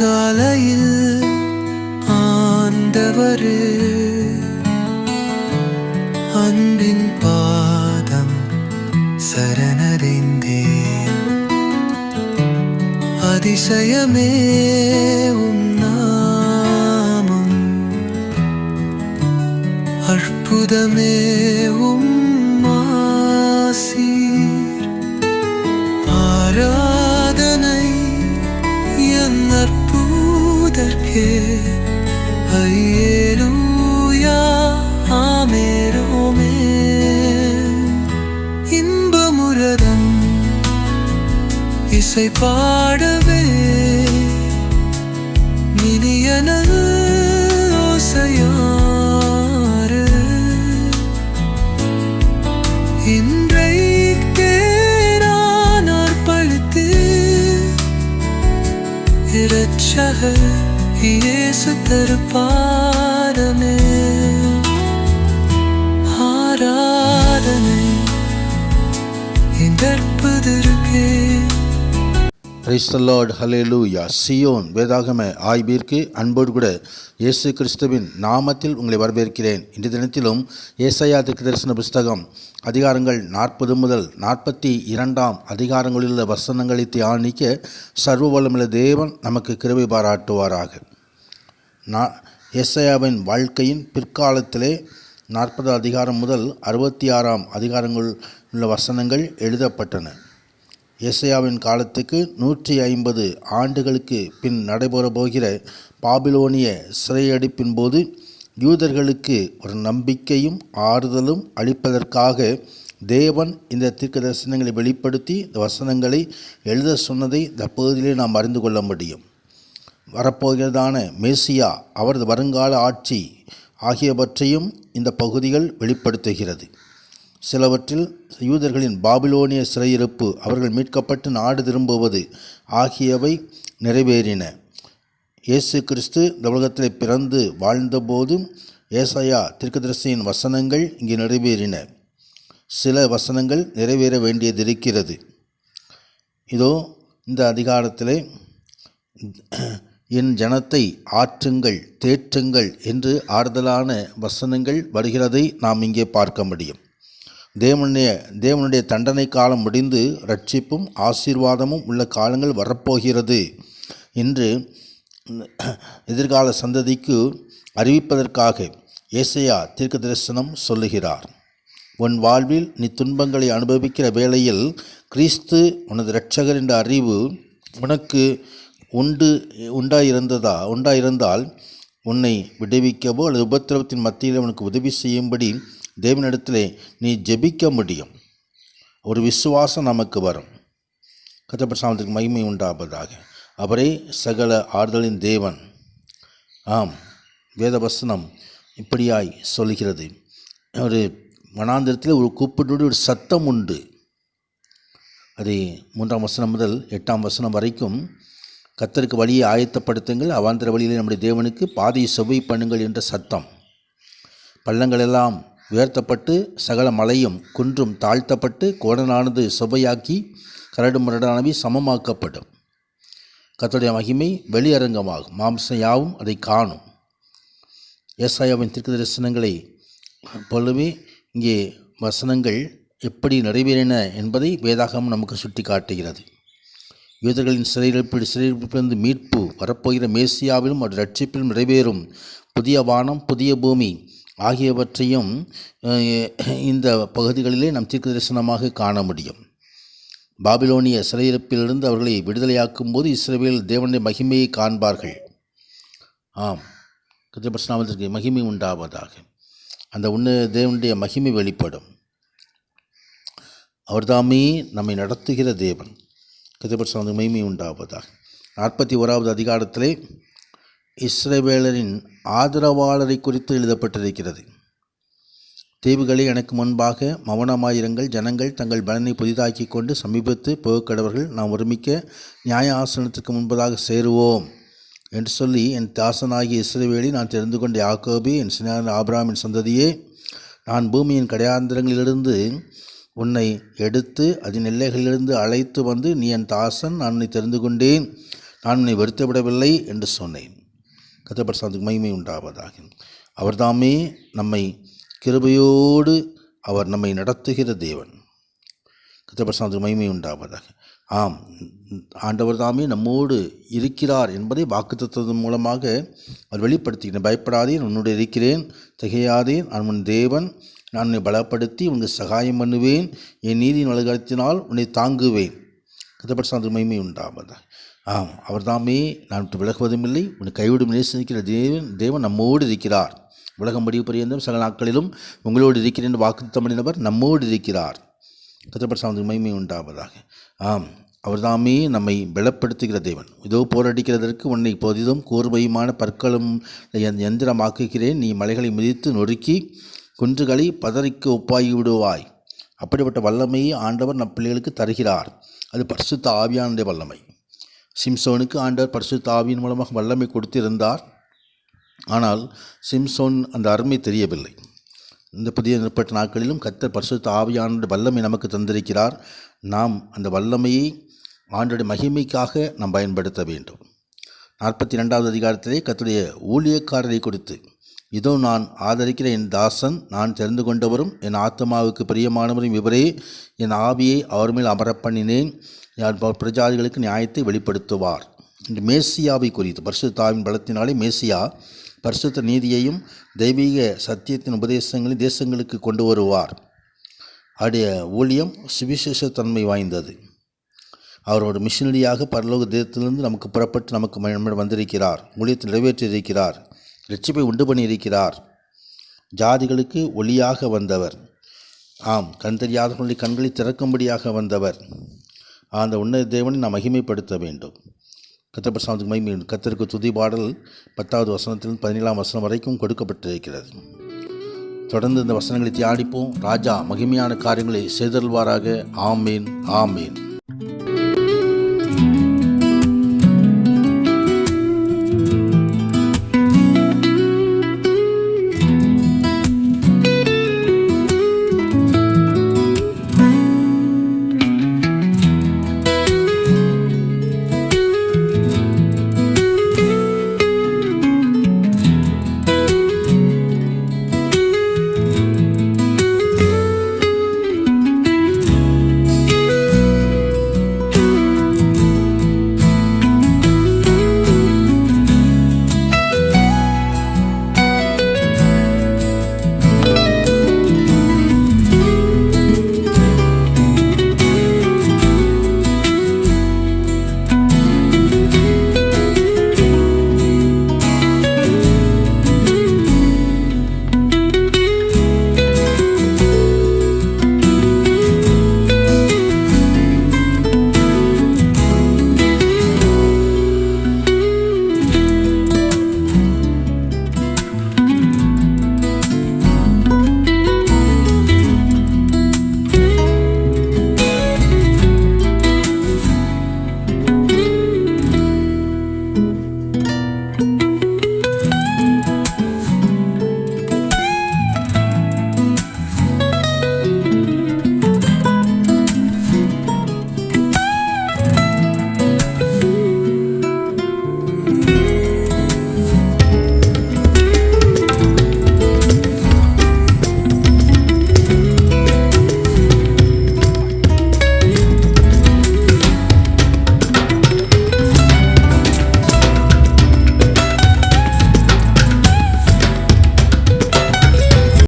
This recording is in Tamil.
அதிகாலையில் ஆண்டவரு அன்பின் பாதம் சரணடைந்தேன். அதிசயமே உம் நாமம் அற்புதமே உம் அற்புதற்கே ஆமேரோமே இன்பமுரதம் இசை பாடவே மினியனல் ஓசையாறு இன்றைக்கே நான் அர்ப்பணித்து இரட்சகர் இயேசு தருப்பாரமே ஆராதனை சியோன் வேதாகம ஆய்விற்கு அன்போடு கூட இயேசு கிறிஸ்துவின் நாமத்தில் உங்களை வரவேற்கிறேன். இன்று தினத்திலும் ஏசையா திருக்கு தரிசன புஸ்தகம் அதிகாரங்கள் நாற்பது முதல் நாற்பத்தி இரண்டாம் அதிகாரங்களில் உள்ள வசனங்களை தியானிக்க சர்வ வளமுள்ள தேவன் நமக்கு கிருபை பாராட்டுவாராக. நா ஏசாயாவின் வாழ்க்கையின் பிற்காலத்திலே நாற்பது அதிகாரம் முதல் அறுபத்தி ஆறாம் அதிகாரங்கள் உள்ள வசனங்கள் எழுதப்பட்டன. எஸ்ஐயாவின் காலத்துக்கு நூற்றி ஐம்பது ஆண்டுகளுக்கு பின் நடைபெற போகிற பாபிலோனிய சிறையடிப்பின் போது யூதர்களுக்கு ஒரு நம்பிக்கையும் ஆறுதலும் அளிப்பதற்காக தேவன் இந்த தீர்க்க தரிசனங்களை வெளிப்படுத்தி இந்த வசனங்களை எழுத சொன்னதை இந்த பகுதியிலே நாம் அறிந்து கொள்ள முடியும். வரப்போகிறதான மேசியா அவரது வருங்கால ஆட்சி ஆகியவற்றையும் இந்த பகுதிகள் வெளிப்படுத்துகிறது. சிலவற்றில் யூதர்களின் பாபிலோனிய சிறையிருப்பு அவர்கள் மீட்கப்பட்டு நாடு திரும்புவது ஆகியவை நிறைவேறின. இயேசு கிறிஸ்து இந்த உலகத்தில் பிறந்து வாழ்ந்தபோது ஏசாயா திருக்கதரிசியின் வசனங்கள் இங்கு நிறைவேறின. சில வசனங்கள் நிறைவேற வேண்டியதிருக்கிறது இதோ இந்த அதிகாரத்திலே என் ஜனத்தை ஆற்றுங்கள் தேற்றுங்கள் என்று ஆறுதலான வசனங்கள் வருகிறதை நாம் இங்கே பார்க்க முடியும். தேவனுடைய தேவனுடைய தண்டனை காலம் முடிந்து ரட்சிப்பும் ஆசீர்வாதமும் உள்ள காலங்கள் வரப்போகிறது என்று எதிர்கால சந்ததிக்கு அறிவிப்பதற்காக ஏசையா தீர்க்க தரிசனம் சொல்லுகிறார். உன் வாழ்வில் நீ துன்பங்களை அனுபவிக்கிற வேளையில் கிறிஸ்து உனது இரட்சகர் என்ற அறிவு உனக்கு உண்டு உண்டாயிருந்ததா உண்டாயிருந்தால் உன்னை விடுவிக்கவோ அல்லது உபத்திரவத்தின் மத்தியில் உனக்கு உதவி செய்யும்படி தேவனிடத்திலே நீ ஜெபிக்க முடியும். ஒரு விசுவாசம் நமக்கு வரும். கத்தப்பிரசாமத்துக்கு மகிமை உண்டாவதாக. அவரே சகல ஆறுதலின் தேவன். ஆம் வேதவசனம் இப்படியாய் சொல்கிறது ஒரு வனாந்திரத்தில் ஒரு கூப்பிட்டு ஒரு சத்தம் உண்டு. அது மூன்றாம் வசனம் முதல் எட்டாம் வசனம் வரைக்கும் கத்தருக்கு வழியை ஆயத்தப்படுத்துங்கள். அவாந்திர வழியிலே நம்முடைய தேவனுக்கு பாதையை செவ்வை பண்ணுங்கள் என்ற சத்தம். பள்ளங்களெல்லாம் உயர்த்தப்பட்டு சகல மலையும் குன்றும் தாழ்த்தப்பட்டு கோடனானது செவ்வையாக்கி கரடு முரடானவை சமமாக்கப்படும். கத்தருடைய மகிமை வெளியரங்கமாகும். மாம்சம் யாவும் அதை காணும். ஏசாயாவின் திருக்கு தரிசனங்களை போலவே இங்கே வசனங்கள் எப்படி நிறைவேறின என்பதை வேதாகம் நமக்கு சுட்டி காட்டுகிறது யூதர்களின் சிறையிருப்பில் சிறையிருப்பிலிருந்து மீட்பு வரப்போகிற மேசியாவிலும் ஒரு ரட்சிப்பிலும் நிறைவேறும். புதிய வானம் புதிய பூமி ஆகியவற்றையும் இந்த பகுதிகளிலே நாம் தீர்க்க தரிசனமாக காண முடியும். பாபிலோனிய சிறையிருப்பிலிருந்து அவர்களை விடுதலையாக்கும் போது இஸ்ரேல் தேவனுடைய மகிமையை காண்பார்கள். ஆம். கிருஷ்ணாமத்திற்கு மகிமை உண்டாவதாக. அந்த உன்ன தேவனுடைய மகிமை வெளிப்படும். அவர்தாமே நம்மை நடத்துகிற தேவன். கதிபட்சம் மைமை உண்டாவதாக. நாற்பத்தி ஓராவது அதிகாரத்திலே இஸ்ரவேலரின் ஆதரவாளரை குறித்து எழுதப்பட்டிருக்கிறது. தீவுகளை எனக்கு முன்பாக மௌனமாயிருங்கள். ஜனங்கள் தங்கள் பலனை புதிதாக்கி கொண்டு சமீபத்து போகக்கடவர்கள் நாம் ஒருமிக்க நியாய ஆசனத்துக்கு முன்பதாக சேருவோம் என்று சொல்லி என் தாசனாகிய இஸ்ரவேலி நான் தெரிந்து கொண்ட யாக்கோபி என் சினான ஆபிராமின் சந்ததியே நான் பூமியின் கடையாந்திரங்களிலிருந்து உன்னை எடுத்து அதன் எல்லைகளிலிருந்து அழைத்து வந்து நீ என் தாசன் நான் உன்னை தெரிந்து கொண்டேன். நான் உன்னை வருத்தப்படவில்லை விடவில்லை என்று சொன்னேன். கத்தப்பரசாந்துக்கு மகிமை உண்டாவதாக. அவர்தாமே நம்மை கிருபையோடு அவர் நம்மை நடத்துகிற தேவன். கத்தப்பரசாந்துக்கு மகிமை உண்டாவதாக. ஆம் ஆண்டவர் தாமே நம்மோடு இருக்கிறார் என்பதை வாக்குத்தத்தத்தின் மூலமாக அவர் வெளிப்படுத்துகிறேன். பயப்படாதே நான் உன்னோடு இருக்கிறேன். திகையாதே நான் உன் தேவன். நான் உன்னை பலப்படுத்தி உனக்கு சகாயம் பண்ணுவேன். என் நீதியின் வழிகாலத்தினால் உன்னை தாங்குவேன். கத்தப்பரசாந்து மகிமை உண்டாவதாக. ஆம் அவர் தாமே நான் விட்டு விலகுவதும் இல்லை உன்னை கைவிடும் நேசிக்கிற தேவன் தேவன் நம்மோடு இருக்கிறார். உலகம் முடிவு பரியந்தம் சில நாட்களிலும் உங்களோடு இருக்கிறேன் என்று வாக்குத்தம் நம்மோடு இருக்கிறார். கத்தப்பரசாந்து மகிமை உண்டாவதாக. ஆம் அவர்தாமே நம்மை பலப்படுத்துகிற தேவன். இதோ போரடிக்கிறதற்கு உன்னை பொதிதும் கூர்மையுமான பற்களும் எந்- எந்திரமாக்குகிறேன் நீ மலைகளை மிதித்து நொறுக்கி குன்றுகளை பதறிக்கு ஒப்பாகி விடுவாய். அப்படிப்பட்ட வல்லமையை ஆண்டவர் நம் பிள்ளைகளுக்கு தருகிறார். அது பரிசுத்த ஆவியானுடைய வல்லமை. சிம்சோனுக்கு ஆண்டவர் பரிசுத்த ஆவியின் மூலமாக வல்லமை கொடுத்திருந்தார். ஆனால் சிம்சோன் அந்த அருமை தெரியவில்லை. இந்த புதிய நிற்பட்ட நாட்களிலும் கத்தர் பரிசுத்த ஆவியானுடைய வல்லமை நமக்கு தந்திருக்கிறார். நாம் அந்த வல்லமையை ஆண்டுடைய மகிமைக்காக நாம் பயன்படுத்த வேண்டும். நாற்பத்தி ரெண்டாவது அதிகாரத்திலே கத்துடைய ஊழியக்காரரை கொடுத்து இதோ நான் ஆதரிக்கிற என் தாசன் நான் தெரிந்து கொண்டவரும் என் ஆத்மாவுக்கு பிரியமானவரும் இவரே. என் ஆவியை அவர் மேல் அமரப்பண்ணினேன். என் யார் பிரஜாதிகளுக்கு நியாயத்தை வெளிப்படுத்துவார். இன்று மேசியாவை குறித்து பரிசுத்தாவின் பலத்தினாலே மேசியா பரிசுத்த நீதியையும் தெய்வீக சத்தியத்தின் உபதேசங்களை தேசங்களுக்கு கொண்டு வருவார். அவருடைய ஊழியம் சுவிசேஷத்தன்மை வாய்ந்தது. அவர் ஒரு மிஷினரியாக பரலோக தேசத்திலிருந்து நமக்கு புறப்பட்டு நமக்கு வந்திருக்கிறார். ஊழியத்தை நிறைவேற்றியிருக்கிறார். ரட்சிப்பை உண்டு பண்ணியிருக்கிறார். ஜாதிகளுக்கு ஒளியாக வந்தவர். ஆம் கண் தெரியாதவர்களுடைய கண்களை திறக்கும்படியாக வந்தவர். அந்த உன்னத தேவனை நாம் மகிமைப்படுத்த வேண்டும். கத்தப்பிரசாமத்துக்கு மகிமை உண்டு. கத்தருக்கு துதி பாடல் பத்தாவது வசனத்திலிருந்து பதினேழாம் வசனம் வரைக்கும் கொடுக்கப்பட்டிருக்கிறது. தொடர்ந்து இந்த வசனங்களை தியானிப்போம். ராஜா மகிமையான காரியங்களை செய்தல்வாராக ஆமீன் ஆமீன்.